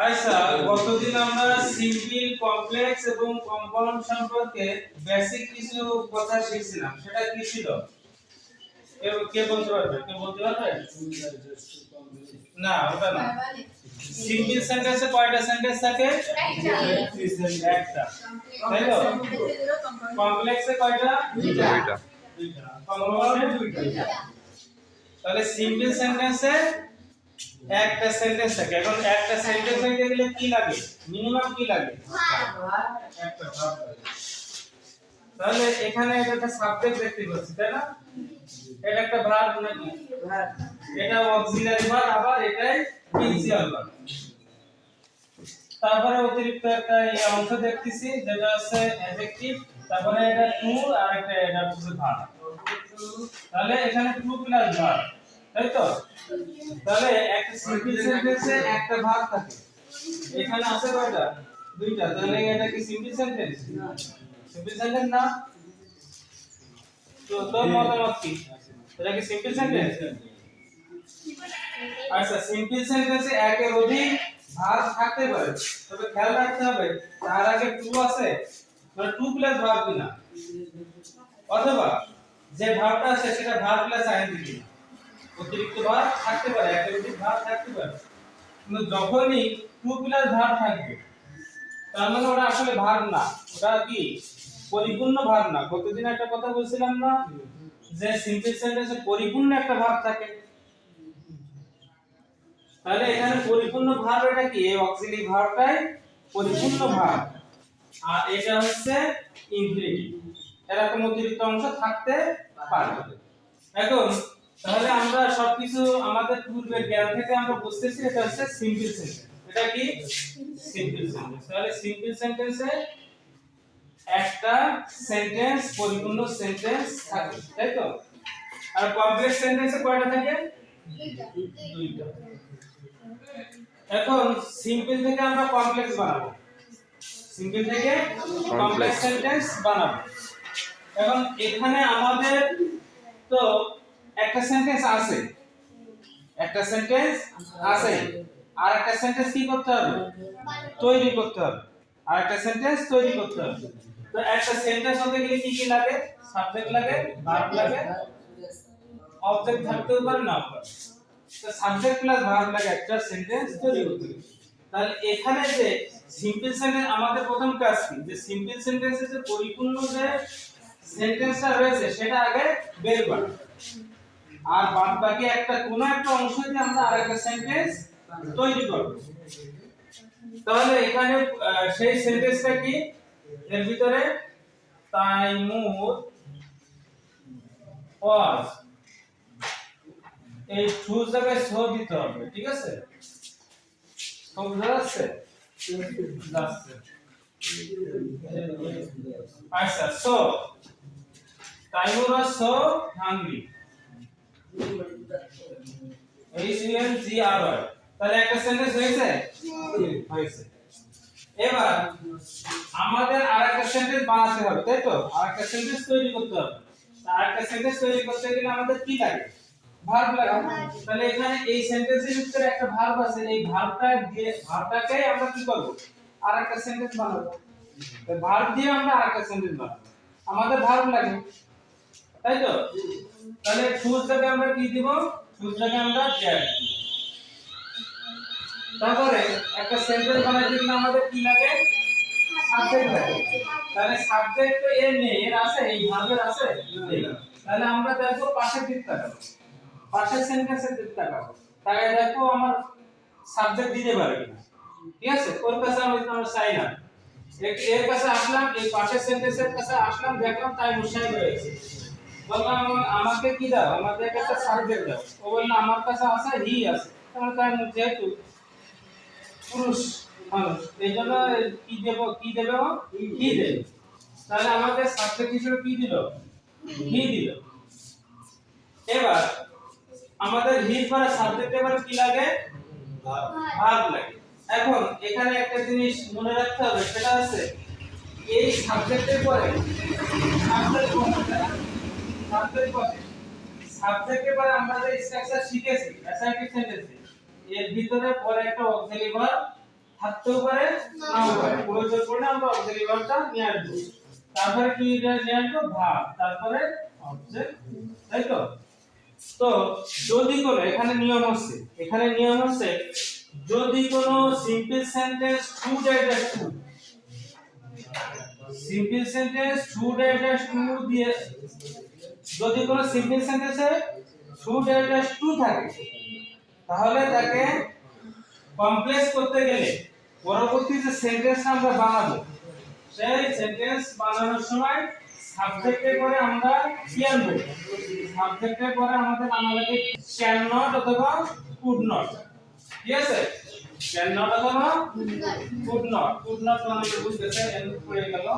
আচ্ছা গতদিন আমরা সিম্পল কমপ্লেক্স এবং কম্পাউন্ড সম্পর্কে বেসিক কিছু কথা শিখছিলাম। সেটা কি ছিল? কে- কে বলতে পারবে? কে বলতে পারবে? না ওটা না। সিম্পল সেন্টেন্সে কয়টা সেন্টেন্স থাকে? একটা। তাই তো? কমপ্লেক্সে কয়টা? দুইটা। দুইটা। কম্পাউন্ডে দুইটা। তাহলে সিম্পল সেন্টেন্সে একটা সেন্টেন্স থাকে। এখন একটা সেন্টেন্স হইতে গেলে কি লাগে? মিনিমাম কি লাগে? একটা ভার্ব লাগে। তাহলে এখানে এটা একটা সাবজেক্ট দেখতে পাচ্ছি তাই না? এটা একটা ভার্ব নাকি? এটা অক্সিলারি ভার্ব আবার এটাই প্রিন্সিপাল ভার্ব তারপরে অতিরিক্ত একটা এই অংশ দেখতেছি যেটা হচ্ছে অ্যাডজেক্টিভ তারপরে এটা টু আর একটা এটা হচ্ছে ভার্ব তাহলে এখানে টু প্লাস ভার্ব তাই তো? তাহলে একটা সিম্পল সেন্টেন্সে একটা ভার্ব থাকে। এখানে আছে কয়টা? দুইটা। তাহলে এটা কি সিম্পল সেন্টেন্স সিম্পল সেন্টেন্স না? তো তোর মতামত কি? এটা কি সিম্পল সেন্টেন্স আচ্ছা সিম্পল সেন্টেন্সে একের অধিক ভার্ব থাকতে পারে। তবে খেয়াল রাখতে হবে তার আগে টু আছে। মানে টু প্লাস ভার্ব কিনা অথবা যে ভার্বটা আছে সেটা ভার্ব প্লাস আইএনজি কিনা অতিরিক্ত ভার্ব থাকতে পারে অধিক ভার্ব থাকতে পারে। কিন্তু যখনই টু প্লাস ভার্ব থাকবে, তার মানে ওটা আসলে ভার্ব না, ওটা কি? পরিপূর্ণ ভার্ব না। গতদিন একটা কথা বলছিলাম না, যে সিম্পল সেন্টেন্সে পরিপূর্ণ একটা ভার্ব থাকে। তাহলে এখানে পরিপূর্ণ ভার্ব এটা কি? এই অক্সিলারি ভার্বটাই পরিপূর্ণ ভার্ব আর এটা হচ্ছে ইনফিনিটিভ এরকম অতিরিক্ত অংশ থাকতে পারে। এখন তাহলে আমরা সবকিছু আমাদের পূর্বের জ্ঞান থেকে আমরা বুঝতেছি এটা হচ্ছে সিম্পল সেন্টেন্স এটা কি? সিম্পল সেন্টেন্স তাহলে সিম্পল সেন্টেন্সে একটা সেন্টেন্স পরিপূর্ণ সেন্টেন্স থাকে তাই তো? আর কমপ্লেক্স সেন্টেন্সে কয়টা থাকে? দুইটা। এখন সিম্পল থেকে আমরা কমপ্লেক্স বানাবো। সিম্পল থেকে কমপ্লেক্স সেন্টেন্স বানাবো। এখন এখানে আমাদের তো একটা সেন্টেন্স আছে। একটা সেন্টেন্স আছে। আর একটা সেন্টেন্স কি করতে হবে? তৈরি করতে হবে। আর একটা সেন্টেন্স তৈরি করতে হবে। তো একটা সেন্টেন্স হতে গেলে কি কি লাগে? সাবজেক্ট লাগে ভার্ব লাগে অবজেক্ট থাকতে পারে না তো সাবজেক্ট প্লাস ভার্ব লাগে, একটা সেন্টেন্স তৈরি করতে তাহলে এখানে যে সিম্পল সেন্টেন্স আমাদের প্রথম কাজ কি? যে সিম্পল সেন্টেন্সে যে পরিপূর্ণ যে সেন্টেন্সটা রয়েছে, সেটা আগে বের করা। আর বাদ বাকি একটা কোনো একটা অংশ দিয়ে আমরা আরেকটা সেন্টেন্স তৈরি করব। তাহলে এখানে সেই সেন্টেন্সটা কি? এর ভিতরে তাইমুর ওয়াজ। এই টু জায়গায় সো দিতে হবে, ঠিক আছে? সব বুঝা আচ্ছা so. Taimur was so hungry H G R তাহলে একটা সেন্টেন্স হয়েছে? হয়েছে। এবার আমাদের আরেকটা সেন্টেন্স বানাতে হবে, তাই তো? আরেকটা সেন্টেন্স তৈরি করতে হবে। আরেকটা সেন্টেন্স তৈরি করতে গেলে আমাদের কি লাগে? ভার্ব লাগে। তাহলে এখানে এই সেন্টেন্সের ভিতরে একটা ভার্ব আছে, এই ভার্বটা দিয়ে ভার্বটাকে আমরা কি করব? আরেকটা সেন্টেন্স বানাবো। ভার্ব দিয়ে আমরা আরেকটা সেন্টেন্স বানাবো। আমাদের ভার্ব লাগে। তাই তো? তাহলে টুজ আমরা কি দিব? টুজ আমরা ড্যাট তারপরে একটা সেন্টেন্স বানাইতে গেলে আমাদের কি লাগে? তাহলে সাবজেক্ট তো এর নেই, এর আছে, এই ভার্বের আছে? তাহলে আমরা দেখো পাশের দিক তাকাবো পাশের সেন্টেন্সের দিক তাকাবো তাই দেখো আমার সাবজেক্ট দিতে পারে কিনা। ঠিক আছে? ওর কাছে আমি আমরা চাই না এর- কাছে আসলাম, এই পাশের সেন্টেন্সের কাছে আসলাম, দেখলাম তাই মুসাই রয়েছে বললাম আমাকে কি দাও? আমাদের একটা সাবজেক্ট দাও। ও বলল, আমার কাছে আছে, হি আছে। তাহলে তাই যেহেতু পুরুষ মানুষ, এই জন্য কি দেব, কি দেবে ও? কি দেবে। তাহলে আমাদের সাবজেক্ট হিসেবে কি দিল? হি দিল। এবার আমাদের হি পরে সাবজেক্ট এবার কি লাগে? ভার্ব লাগে। এখন এখানে একটা জিনিস মনে রাখতে হবে, সেটা হচ্ছে এই সাবজেক্টের পরে সাবজেক্ট তো? যদি কোনো, এখানে নিয়ম আছে। এখানে নিয়ম আছে, যদি কোনো simple sentence two dash two simple sentence two dash two দিয়ে যদি কোনো সিম্পল সেন্টেন্সে টু ড্যাশ টু থাকে, তাহলে তাকে কমপ্লেক্স করতে গেলে পরবর্তী যে সেন্টেন্স আমরা বানাবো, সেই সেন্টেন্স বানানোর সময় সাবজেক্টে করে আমরা কি আনব? সাবজেক্টে করে আমাদের লাগে ক্যান নট অথবা কুড নট ঠিক আছে? ক্যান নট অথবা কুড নট কুড নট মানে বুঝতেছে এন পড়ে গেল।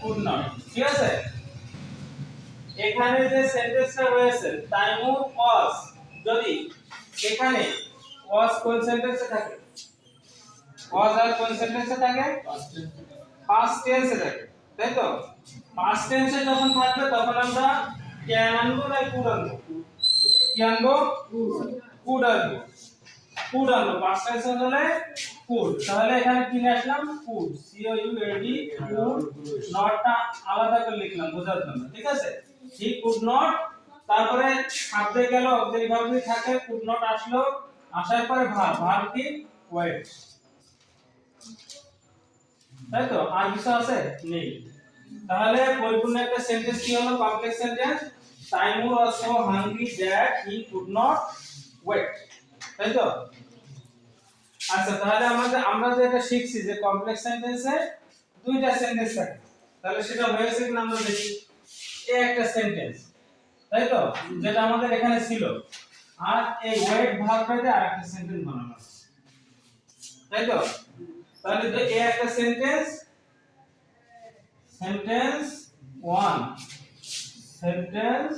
কুড নট ঠিক আছে? এখানে যে সেন্টেন্সটা রয়েছে টাইমু ওয়াজ যদি এখানে ওয়াজ কোন সেন্টেন্সে থাকে? ওয়াজ আর কোন সেন্টেন্সে থাকে? পাস্ট টেন্সে থাকে, তাই তো? পাস্ট টেন্সে যখন থাকবে, তখন আমরা ক্যান আনব না কুড আনব? কি আনব? কুড আনব। কুড আনব। পাস্ট টেন্সে হলে কুড তাহলে এখানে কি আসলাম? Could C O U A D could নটটা আলাদা করে লিখলাম, বোঝার জন্য। ঠিক আছে? হি কুড নট তারপরে সাবজেক্ট গেল অক্সিলারি ভার্ব থাকে কুড নট আসলো, আসার পরে ভার্ব ভার্ব কি? ওয়েট তাই তো? আর কিছু আছে? নেই। তাহলে পরিপূর্ণ একটা সেন্টেন্স কি হলো? Complex sentence Taimur was so hungry that he could not wait তাই তো? আচ্ছা তাহলে আমাদের, আমরা যে এটা শিখছি যে কমপ্লেক্স সেন্টেন্সে দুইটা সেন্টেন্স থাকে। তাহলে সেটা হয়েছে কিনা আমরা দেখি। এই একটা সেন্টেন্স তাই তো? যেটা আমাদের এখানে ছিল। আর এই ওয়েট ভার্বটাতে আরেকটা সেন্টেন্স বানানো তাই তো? তাহলে যে এই একটা sentence sentence one sentence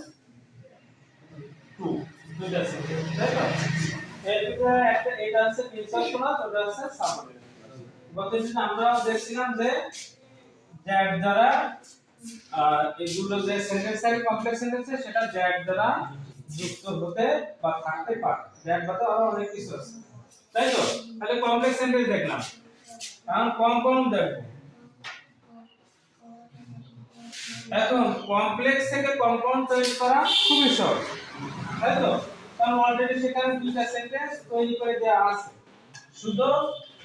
two দুইটা সেন্টেন্স তাই তো? দুটো একটা, এটা আছে গতদিন আমরা দেখছিলাম যে জ্যাড দ্বারা এগুলো যে সেন্টেন্স থাকে কমপ্লেক্স সেন্টেন্স সেটা জ্যাড দ্বারা যুক্ত হতে বা থাকতে পারে। জ্যাড বাদে আরও অনেক কিছু আছে। তাই তো? তাহলে কমপ্লেক্স সেন্টেন্স দেখলাম। এখন কম কম দেখব এখন কমপ্লেক্স থেকে কম্পাউন্ড তৈরি করা খুবই সহজ। তাই তো? কারণ অলরেডি সেখানে দুইটা সেন্টেন্স তৈরি করে দেওয়া আছে। শুধু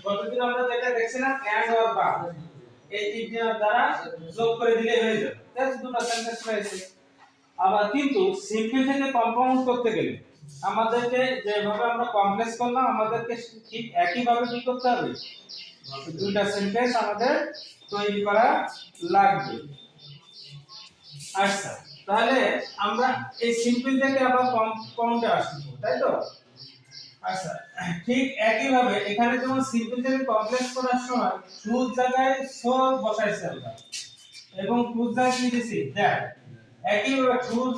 গতদিন আমরা যেটা দেখছিলাম এন্ড অর বা এই তিনটার দ্বারা যোগ করে দিলে হয়ে যাবে। তাই দুটো সেন্টেন্স রয়েছে আবার কিন্তু সিম্পল থেকে কম্পাউন্ড করতে গেলে আমাদেরকে যেভাবে আমরা কমপ্লেক্স করলাম, আমাদেরকে ঠিক একইভাবে কি করতে হবে? দুইটা সেন্টেন্স আমাদের তৈরি করা লাগবে। আচ্ছা তাহলে আমরা এই সিম্পল থেকে আবার কম্পাউন্ডে আসব, তাই তো? আচ্ছা ঠিক একই ভাবে এখানে যেমন সিম্পল থেকে কমপ্লেক্স করার সময় ট্রুথ জায়গায় সো বসাইছে আমরা। এবং ট্রুথ জায়গায় কি দিছি? দ্যাট একই ভাবে ট্রুথ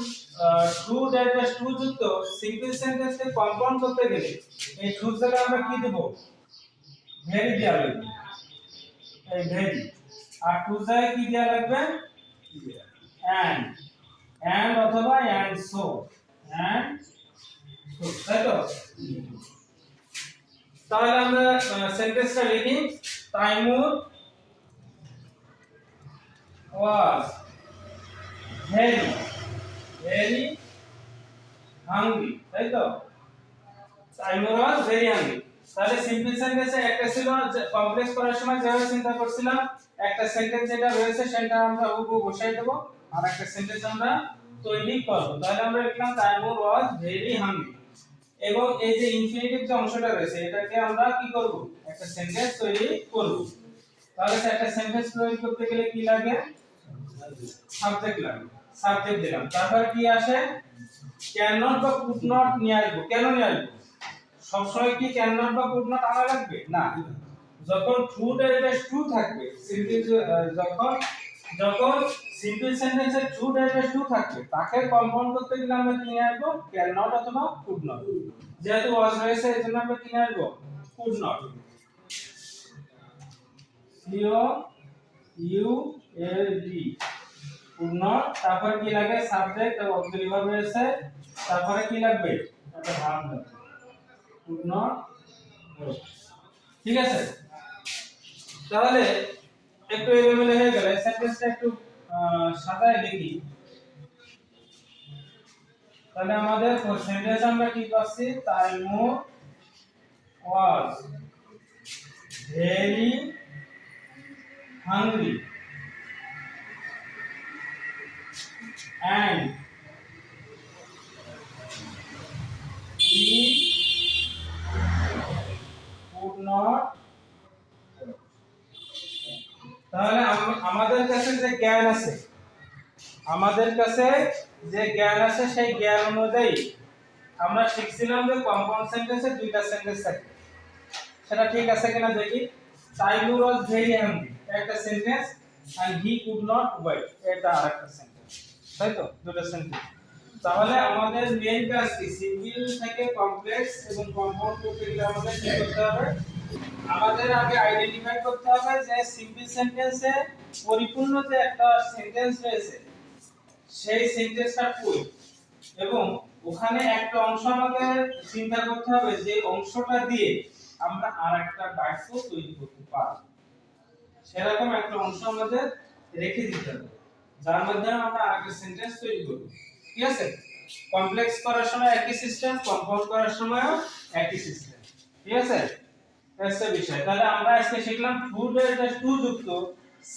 ট্রু দ্যাট বা ট্রু যুক্ত সিম্পল সেন্টেন্সকে কম্পাউন্ড করতে গেলে এই ট্রুথ জায়গায় আমরা কি দেব? ভেরি দেওয়া লাগবে। এই ভেরি। আর ট্রুথ জায়গায় কি দেওয়া লাগবে? And and অথবা and so and তাহলে আমরা সেন্টেন্সটা লিখি। Taimur was very very hungry তাই তো তাইমুর was very hungry তাহলে সিম্পল সেন্টেন্সে একটা ছিল কমপ্লেক্স করার সময় যেভাবে চিন্তা করছিলাম, একটা সেন্টেন্স যেটা রয়েছে সেটা আমরা হুবহু বসাই দেবো, আর একটা সেন্টেন্স আমরা তৈরি করব। তাহলে আমরা লিখলাম তাইমুর ওয়াজ ভেরি হাংরি এবং এই যে ইনফিনিটিভ যে অংশটা রয়েছে, এটাকে আমরা কি করব? একটা সেন্টেন্স তৈরি করব। তাহলে একটা সেন্টেন্স তৈরি করতে গেলে কি লাগে সাবজেক্ট লাগে সাবজেক্ট দিলাম। তারপর কি আসে? ক্যান নট বা কুড নট নিয়ে আসব। কেন নিয়ে আসব? সবসময় কি ক্যান নট বা কুড নট আনা লাগবে? না। যখন ট্রু ডেরিভেটিভ ট্রু থাকবে যখন যখন সিম্পল সেন্টেন্সে ট্রু ডেরিভেটিভ ট্রু থাকবে। তাকে কম্পাউন্ড করতে গেলে আমরা কি নিয়ে ক্যান নট অথবা কুড নট যেহেতু ওয়াজ রয়েছে এই জন্য আমরা কি নিয়ে could not C O U L D could not তারপরে কি লাগে? সাবজেক্ট এবং অক্সিলারি ভার্ব রয়েছে। তারপরে কি লাগবে? একটা ভার্ব লাগবে। কুড নট ঠিক আছে? তাহলে একটু এলোমেলো হয়ে গেল। সেন্টেন্সটা একটু সাজায় দেখি। তাহলে আমাদের সেন্টেন্স আমরা কি পাচ্ছি? Taimur was very hungry and he could not তাহলে আমাদের কাছে যে জ্ঞান আছে, আমাদের কাছে যে জ্ঞান আছে সেই জ্ঞান অনুযায়ী আমরা শিখছিলাম যে কম্পাউন্ড সেন্টেন্সে দুইটা সেন্টেন্স থাকে। সেটা ঠিক আছে কিনা দেখি। সাইলুর ওয়াজ ভেরি হ্যাংরি একটা sentence and he could not wait এটা আরেকটা সেন্টেন্স তাই তো? দুটো সেন্টেন্স তাহলে আমাদের মেইন কাজ কি? সিম্পল থেকে কমপ্লেক্স এবং কম্পাউন্ড করতে গেলে আমাদের কি করতে হবে? আমাদের আগে আইডেন্টিফাই করতে হবে যে সিম্পল সেন্টেন্সে পরিপূর্ণ যে একটা সেন্টেন্স রয়েছে। সেই সেন্টেন্সটা কই? এবং ওখানে একটা অংশ আমাদের চিন্তা করতে হবে যে অংশটা দিয়ে আমরা আরেকটা বাক্য তৈরি করতে পারব। সেরকম একটা অংশ আমাদের রেখে দিতে হবে, যার মাধ্যমে আমরা আরেকটা সেন্টেন্স তৈরি করব। ঠিক আছে? কমপ্লেক্স করার সময় একই সিস্টেম কম্পাউন্ড করার সময়ও একই সিস্টেম ঠিক আছে? একটা বিষয়। তাহলে আমরা আজকে শিখলাম টু টু যুক্ত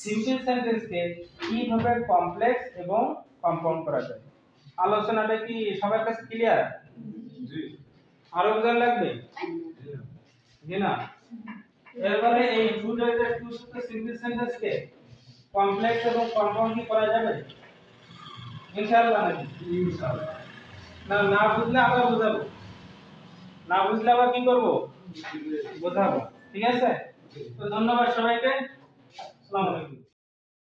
সিম্পল সেন্টেন্সকে কীভাবে কমপ্লেক্স এবং কম্পাউন্ড করা যায়। আলোচনাটা কি সবার কাছে ক্লিয়ার আরও বোঝার লাগবে? জি না? এরপরে এই টু টু যুক্ত সিম্পল সেন্টেন্সকে কমপ্লেক্স এবং কম্পাউন্ড কি করা যাবে? ইনশাআল্লাহ নাকি? ইনশাআল্লাহ। না না বুঝলে আবার বোঝাবো। না বুঝলে আবার কি করব? বোঝাবো ঠিক আছে তো ধন্যবাদ সবাইকে আসসালামু আলাইকুম